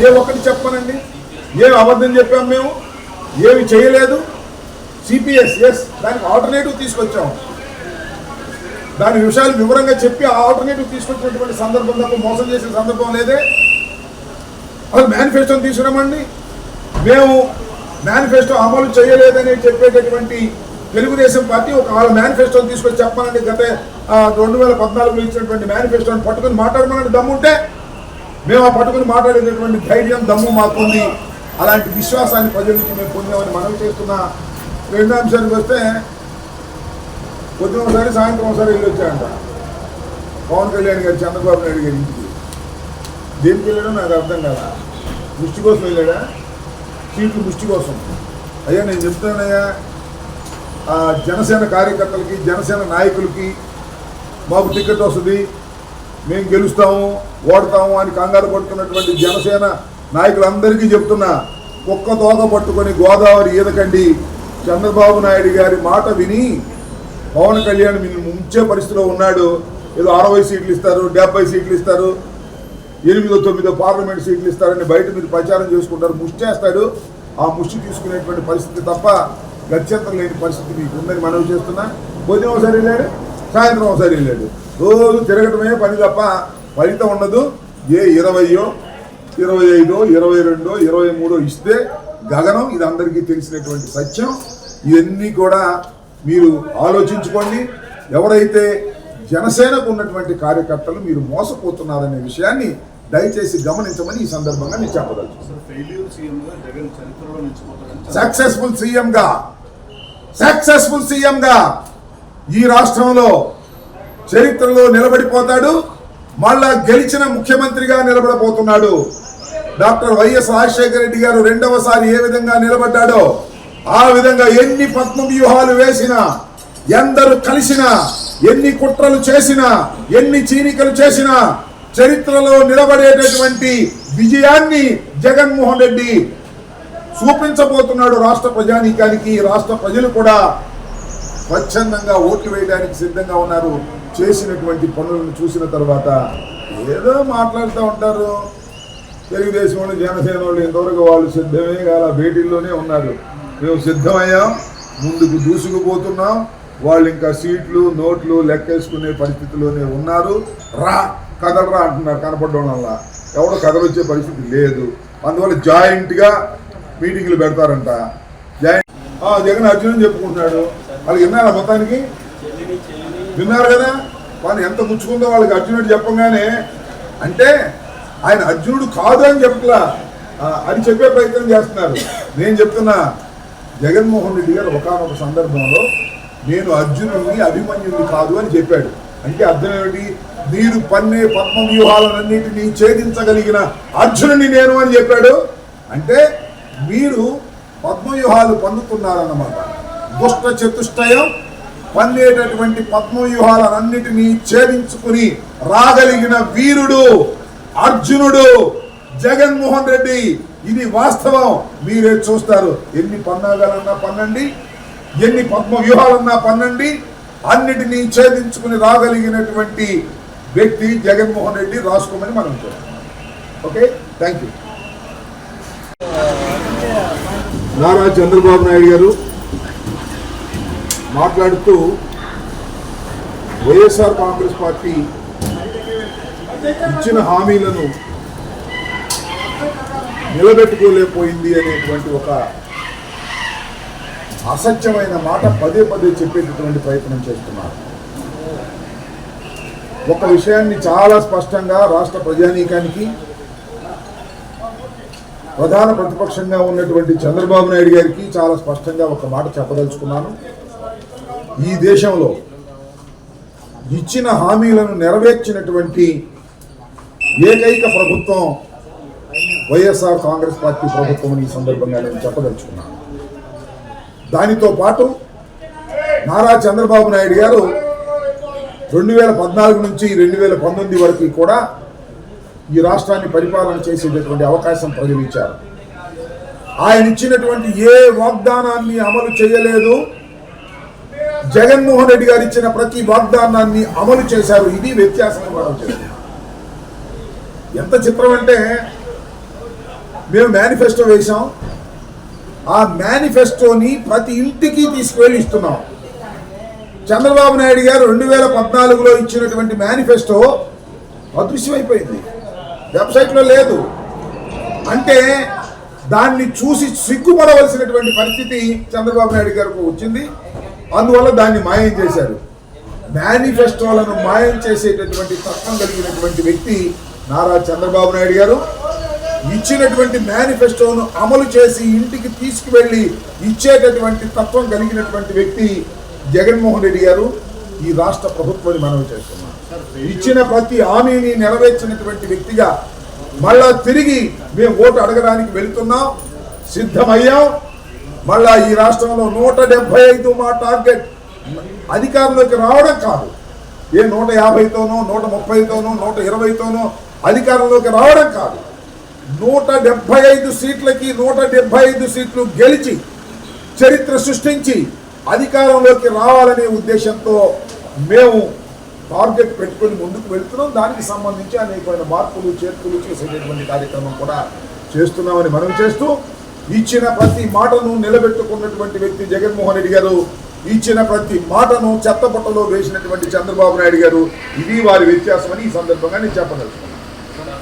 ఏ ఒక్కటి చెప్పనండి? ఏమి అబద్ధం చెప్పాం మేము? ఏమి చేయలేదు? సిపిఎస్ ఎస్ దానికి ఆల్టర్నేటివ్ తీసుకొచ్చాము దాని విషయాలు వివరంగా చెప్పి ఆ ఆల్టర్నేటివ్ తీసుకొచ్చినటువంటి సందర్భం తప్ప మోసం చేసిన సందర్భం లేదే. అసలు మేనిఫెస్టోని తీసుకురామండి మేము మేనిఫెస్టో అమలు చేయలేదని చెప్పేటటువంటి తెలుగుదేశం పార్టీ ఒక వాళ్ళ మేనిఫెస్టోని తీసుకొచ్చి చెప్పాలండి గత రెండు వేల పద్నాలుగులో ఇచ్చినటువంటి మేనిఫెస్టోని పట్టుకుని మాట్లాడమని దమ్ముంటే మేము ఆ పట్టుకుని మాట్లాడేటటువంటి ధైర్యం దమ్ము మాకుంది. అలాంటి విశ్వాసాన్ని ప్రజల నుంచి మేము పొందామని మనం చేస్తున్న. రెండో అంశానికి వస్తే పొద్దున ఒకసారి సాయంత్రం ఒకసారి వెళ్ళి వచ్చాయంట పవన్ కళ్యాణ్ గారు చంద్రబాబు నాయుడు గారి ఇంటికి. దేనికి వెళ్ళాడో నాకు అర్థం కదా ముష్టి కోసం వెళ్ళాడా? సీట్లు ముష్టి కోసం. అయ్యా నేను చెప్తానయ్యా ఆ జనసేన కార్యకర్తలకి జనసేన నాయకులకి మాకు టికెట్ వస్తుంది. మేము గెలుస్తాము ఓడతాము అని కంగారు పడుతున్నటువంటి జనసేన నాయకులందరికీ చెప్తున్నా కుక్క తోక పట్టుకొని గోదావరి ఈదకండి. చంద్రబాబు నాయుడు గారి మాట విని పవన్ కళ్యాణ్ మీరు ముంచే పరిస్థితిలో ఉన్నాడు. ఏదో అరవై సీట్లు ఇస్తారు డెబ్బై సీట్లు ఇస్తారు ఎనిమిదో తొమ్మిదో పార్లమెంట్ సీట్లు ఇస్తారని బయట మీరు ప్రచారం చేసుకుంటారు ముష్టి చేస్తాడు ఆ ముష్టి తీసుకునేటువంటి పరిస్థితి తప్ప గత్యంతరం లేని పరిస్థితి మీకు ఉందని మనవి చేస్తున్నా. పొద్దున ఒకసారి వెళ్ళాడు సాయంత్రం ఒకసారి వెళ్ళాడు. రోజు తిరగటమే పని తప్ప ఫలితం ఉండదు. ఏ ఇరవయో ఇరవై ఐదో ఇరవై రెండో ఇరవై మూడో ఇస్తే గగనం ఇది అందరికీ తెలిసినటువంటి సత్యం. ఇవన్నీ కూడా మీరు ఆలోచించుకోండి. ఎవరైతే జనసేనకు ఉన్నటువంటి కార్యకర్తలు మీరు మోసపోతున్నారనే విషయాన్ని దయచేసి గమనించమని ఈ సందర్భంగా నేను నిలిచిపోతాడని సక్సెస్ఫుల్ సీఎంగా సక్సెస్ఫుల్ సీఎంగా. ఈ రాష్ట్రంలో చరిత్రలో నిలబడిపోతాడు. మళ్ళా గెలిచిన ముఖ్యమంత్రిగా నిలబడబోతున్నాడు. డాక్టర్ వైఎస్ రాజశేఖర రెడ్డి గారు రెండవసారి ఏ విధంగా నిలబడ్డాడో ఆ విధంగా ఎన్ని పద్మ వ్యూహాలు వేసినా ఎందరు కలిసినా ఎన్ని కుట్రలు చేసినా ఎన్ని చీనికలు చేసినా చరిత్రలో నిలబడేటటువంటి విజయాన్ని జగన్మోహన్ రెడ్డి చూపించబోతున్నాడు రాష్ట్ర ప్రజానీకానికి. రాష్ట్ర ప్రజలు కూడా స్వచ్ఛందంగా ఓట్లు వేయడానికి సిద్ధంగా ఉన్నారు. చేసినటువంటి పనులను చూసిన తర్వాత ఏదో మాట్లాడుతూ ఉంటారు. తెలుగుదేశం వాళ్ళు జనసేన వాళ్ళు ఇంతవరకు వాళ్ళు సిద్ధమే కాల భేటీల్లోనే ఉన్నారు. మేము సిద్ధమయ్యాం ముందుకు దూసుకుపోతున్నాం వాళ్ళు ఇంకా సీట్లు నోట్లు లెక్కేసుకునే పరిస్థితిలోనే ఉన్నారు. రా కదలరా అంటున్నారు కనపడడం వల్ల ఎవడో కదలొచ్చే పరిస్థితి లేదు. అందువల్ల జాయింట్గా మీటింగ్లు పెడతారంట. జాయింట్ జగన్ అర్జున్ చెప్పుకుంటున్నాడు. వాళ్ళకి విన్నారా మొత్తానికి? విన్నారు కదా? వాళ్ళు ఎంత గుచ్చుకుందో వాళ్ళకి అర్జునుడు చెప్పగానే అంటే ఆయన అర్జునుడు కాదు అని చెప్పలా అని చెప్పే ప్రయత్నం చేస్తున్నారు. నేను చెప్తున్నా జగన్మోహన్ రెడ్డి గారు ఒకనొక సందర్భంలో నేను అర్జునుడిని అభిమన్యుడిని కాదు అని చెప్పాడు. అంటే అర్థం ఏమిటి? మీరు పన్నే పద్మ వ్యూహాలన్నింటినీ ఛేదించగలిగిన అర్జునుడిని నేను అని చెప్పాడు. అంటే మీరు పద్మవ్యూహాలు పన్నుతున్నారన్నమాట. దుష్ట చతుష్టయం పన్నేటటువంటి పద్మవ్యూహాలన్నిటినీ ఛేదించుకుని రాగలిగిన వీరుడు అర్జునుడు జగన్మోహన్ రెడ్డి. ఇది వాస్తవం. మీరే చూస్తారు. ఎన్ని పన్నాగాలన్నా పన్నండి ఎన్ని పద్మ వ్యూహాలన్నా పన్నండి అన్నిటినీ ఛేదించుకుని రాగలిగినటువంటి వ్యక్తి జగన్మోహన్ రెడ్డి రాసుకోమని మనం చూస్తున్నాం okay? Thank you Nara Chandrababu Naidu garu మాట్లాడుతూ వైఎస్ఆర్ కాంగ్రెస్ పార్టీ ఇచ్చిన హామీలను నిలబెట్టుకోలేకపోయింది అనేటువంటి ఒక అసత్యమైన మాట పదే పదే చెప్పేటటువంటి ప్రయత్నం చేస్తున్నారు. ఒక విషయాన్ని చాలా స్పష్టంగా రాష్ట్ర ప్రజానీకానికి ప్రధాన ప్రతిపక్షంగా ఉన్నటువంటి చంద్రబాబు నాయుడు గారికి చాలా స్పష్టంగా ఒక మాట చెప్పదలుచుకున్నాను. ఈ దేశంలో ఇచ్చిన హామీలను నెరవేర్చినటువంటి ఏకైక ప్రభుత్వం వైఎస్ఆర్ కాంగ్రెస్ పార్టీ ప్రభుత్వం ఈ సందర్భంగా నేను చెప్పదలుచుకున్నాను. దానితో పాటు నారా చంద్రబాబు నాయుడు గారు రెండు వేల పద్నాలుగు నుంచి రెండు వేల పంతొమ్మిది వరకు కూడా ఈ రాష్ట్రాన్ని పరిపాలన చేసేటటువంటి అవకాశం ప్రజలు ఇచ్చారు ఆయన ఇచ్చినటువంటి ఏ వాగ్దానాన్ని అమలు చేయలేదు. జగన్మోహన్ రెడ్డి గారు ఇచ్చిన ప్రతి వాగ్దానాన్ని అమలు చేశారు. ఇది వ్యత్యాసం ఎంత చిత్రం అంటే మేము మేనిఫెస్టో వేశాం. ఆ మేనిఫెస్టోని ప్రతి ఇంటికి తీసుకువెళ్ళి ఇస్తున్నాం. చంద్రబాబు నాయుడు గారు రెండు వేల పద్నాలుగులో ఇచ్చినటువంటి మేనిఫెస్టో అదృశ్యమైపోయింది. వెబ్సైట్లో లేదు. అంటే దాన్ని చూసి సిగ్గుపడవలసినటువంటి పరిస్థితి చంద్రబాబు నాయుడు గారికి వచ్చింది. అందువల్ల దాన్ని మాయం చేశారు. మేనిఫెస్టోలను మాయం చేసేటటువంటి తత్వం కలిగినటువంటి వ్యక్తి నారా చంద్రబాబు నాయుడు గారు. ఇచ్చినటువంటి మేనిఫెస్టోను అమలు చేసి ఇంటికి తీసుకువెళ్ళి ఇచ్చేటటువంటి తత్వం కలిగినటువంటి వ్యక్తి జగన్మోహన్ రెడ్డి గారు. ఈ రాష్ట్ర ప్రభుత్వాన్ని మనవి చేస్తున్నాం. ఇచ్చిన ప్రతి హామీని నెరవేర్చినటువంటి వ్యక్తిగా మళ్ళా తిరిగి మేము ఓటు అడగడానికి వెళుతున్నాం. సిద్ధమయ్యాం. మళ్ళా ఈ రాష్ట్రంలో నూట డెబ్బై ఐదు మా టార్గెట్. అధికారంలోకి రావడం కాదు. ఏ నూట యాభైతోనో నూట ముప్పైతోనో నూట ఇరవైతోనో అధికారంలోకి రావడం కాదు. నూట డెబ్బై ఐదు సీట్లకి నూట డెబ్బై ఐదు సీట్లు గెలిచి చరిత్ర సృష్టించి అధికారంలోకి రావాలనే ఉద్దేశంతో మేము టార్గెట్ పెట్టుకొని ముందుకు వెళుతున్నాం. దానికి సంబంధించి అనేకమైన మార్పులు చేర్పులు చేసేటటువంటి కార్యక్రమం కూడా చేస్తున్నామని మనం చేస్తూ ఇచ్చిన ప్రతి మాటను నిలబెట్టుకున్నటువంటి వ్యక్తి జగన్మోహన్ రెడ్డి గారు ఇచ్చిన ప్రతి మాటను చెత్తపట్టలో వేసినటువంటి చంద్రబాబు నాయుడు గారు ఇది వారి వ్యత్యాసమని ఈ సందర్భంగా నేను చెప్పదలుచుకున్నాను